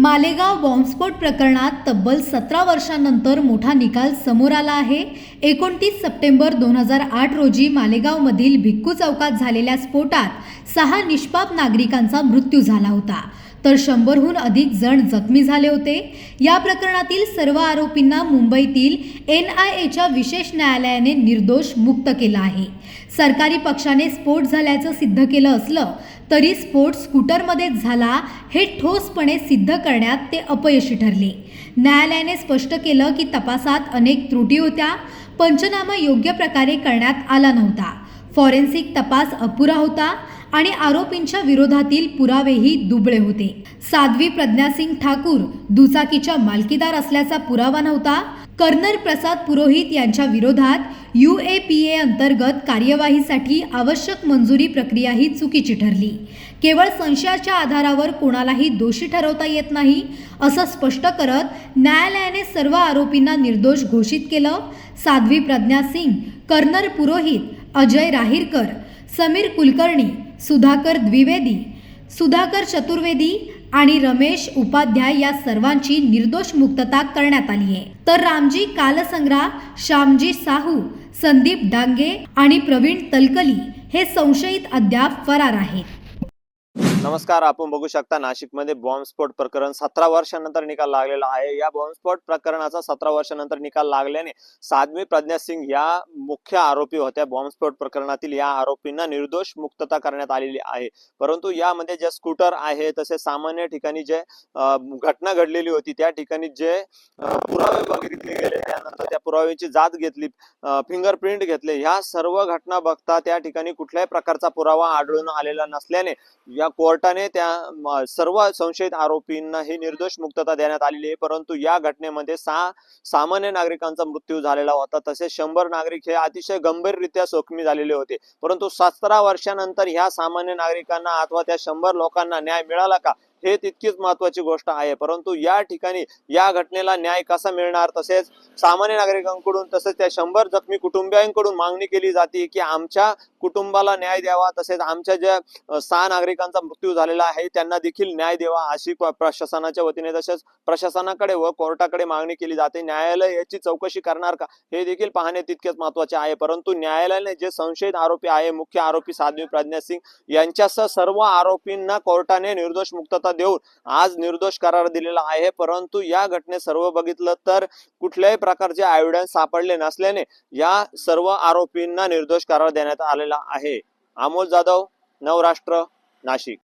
मालेगाव बॉम्बस्फोट प्रकरणात तब्बल सतरा वर्षांनंतर मोठा निकाल समोर आला आहे. एकोणतीस सप्टेंबर दोन हजार आठ रोजी मालेगावमधील भिक्खू चौकात झालेल्या स्फोटात सहा निष्पाप नागरिकांचा मृत्यू झाला होता. तर शंभरहून अधिक जण जखमी झाले होते. या प्रकरणातील सर्व आरोपींना मुंबईतील एन आय एच्या विशेष न्यायालयाने निर्दोष मुक्त केला आहे. सरकारी पक्षाने स्फोट झाल्याचं सिद्ध केलं असलं तरी स्फोट स्कूटरमध्येच झाला हे ठोसपणे सिद्ध करण्यात ते अपयशी ठरले. न्यायालयाने स्पष्ट केलं की तपासात अनेक त्रुटी होत्या. पंचनामा योग्य प्रकारे करण्यात आला नव्हता. फॉरेन्सिक तपास अपुरा होता. आणि आरोपींच्या विरोधातील पुरावेही दुबळे होते. साध्वी प्रज्ञासिंग ठाकूर दुचाकीच्या मालकीदार असल्याचा पुरावा नव्हता. कर्नल प्रसाद पुरोहित यांच्या विरोधात यू ए पी ए अंतर्गत कार्यवाहीसाठी आवश्यक मंजुरी प्रक्रिया ही चुकीची ठरली. केवळ संशयाच्या आधारावर कोणालाही दोषी ठरवता येत नाही असं स्पष्ट करत न्यायालयाने सर्व आरोपींना निर्दोष घोषित केलं. साध्वी प्रज्ञा सिंग कर्नल पुरोहित अजय राहीरकर समीर कुलकर्णी सुधाकर द्विवेदी सुधाकर चतुर्वेदी आणि रमेश उपाध्याय या सर्वांची निर्दोष मुक्तता करण्यात आली आहे. तर रामजी कालसंग्रा श्यामजी साहू संदीप डांगे आणि प्रवीण तलकली हे संशयित अद्याप फरार आहेत. नमस्कार आपण बघू शकता नाशिकमध्ये बॉम्बस्फोट प्रकरण सतरा वर्षानंतर निकाल लागलेला आहे. या बॉम्बस्फोट प्रकरणाचा सतरा वर्षानंतर निकाल लागल्याने साध्वी प्रज्ञा सिंग या मुख्य आरोपी होत्या. बॉम्बस्फोट प्रकरणातील या आरोपींना निर्दोष मुक्तता करण्यात आलेली आहे. परंतु यामध्ये जे स्कूटर आहे तसे सामान्य ठिकाणी जे घटना घडलेली होती त्या ठिकाणी जे पुरावे बघितले गेले त्यानंतर त्या पुराव्याची जात घेतली फिंगरप्रिंट घेतले ह्या सर्व घटना बघता त्या ठिकाणी कुठल्याही प्रकारचा पुरावा आढळून आलेला नसल्याने या कोर्टाने त्या सर्व संशयित आरोपींना ही निर्दोष मुक्तता देण्यात आलेली आहे. परंतु या घटनेमध्ये सहा सामान्य नागरिकांचा मृत्यू झालेला होता. तसेच शंभर नागरिक हे अतिशय गंभीररित्या जखमी झालेले होते. परंतु सतरा वर्षानंतर ह्या सामान्य नागरिकांना अथवा त्या शंभर लोकांना न्याय मिळाला का? हे तितकीच महत्वाची गोष्ट आहे. परंतु या ठिकाणी या घटनेला न्याय कसा मिळणार? तसेच सामान्य नागरिकांकडून तसेच त्या शंभर जखमी कुटुंबियांकडून मागणी केली जाते की आमच्या कुटुंबाला न्याय द्यावा. तसेच आमच्या ज्या सहा नागरिकांचा मृत्यू झालेला आहे त्यांना देखील न्याय द्यावा अशी प्रशासनाच्या वतीने तसेच प्रशासनाकडे व कोर्टाकडे मागणी केली जाते. न्यायालय याची चौकशी करणार का? हे देखील पाहणे तितकेच महत्त्वाचे आहे. परंतु न्यायालयाने जे संशयित आरोपी आहे मुख्य आरोपी साध्वी प्रज्ञा सिंग यांच्यासह सर्व आरोपींना कोर्टाने निर्दोष मुक्तता देऊन आज निर्दोष करार दिलेला आहे. परंतु या घटनेत सर्व बघितलं तर कुठल्याही प्रकारचे एव्हिडन्स सापडले नसल्याने या सर्व आरोपींना निर्दोष करार देण्यात आलेला आहे. अमोल जाधव नवराष्ट्र नाशिक.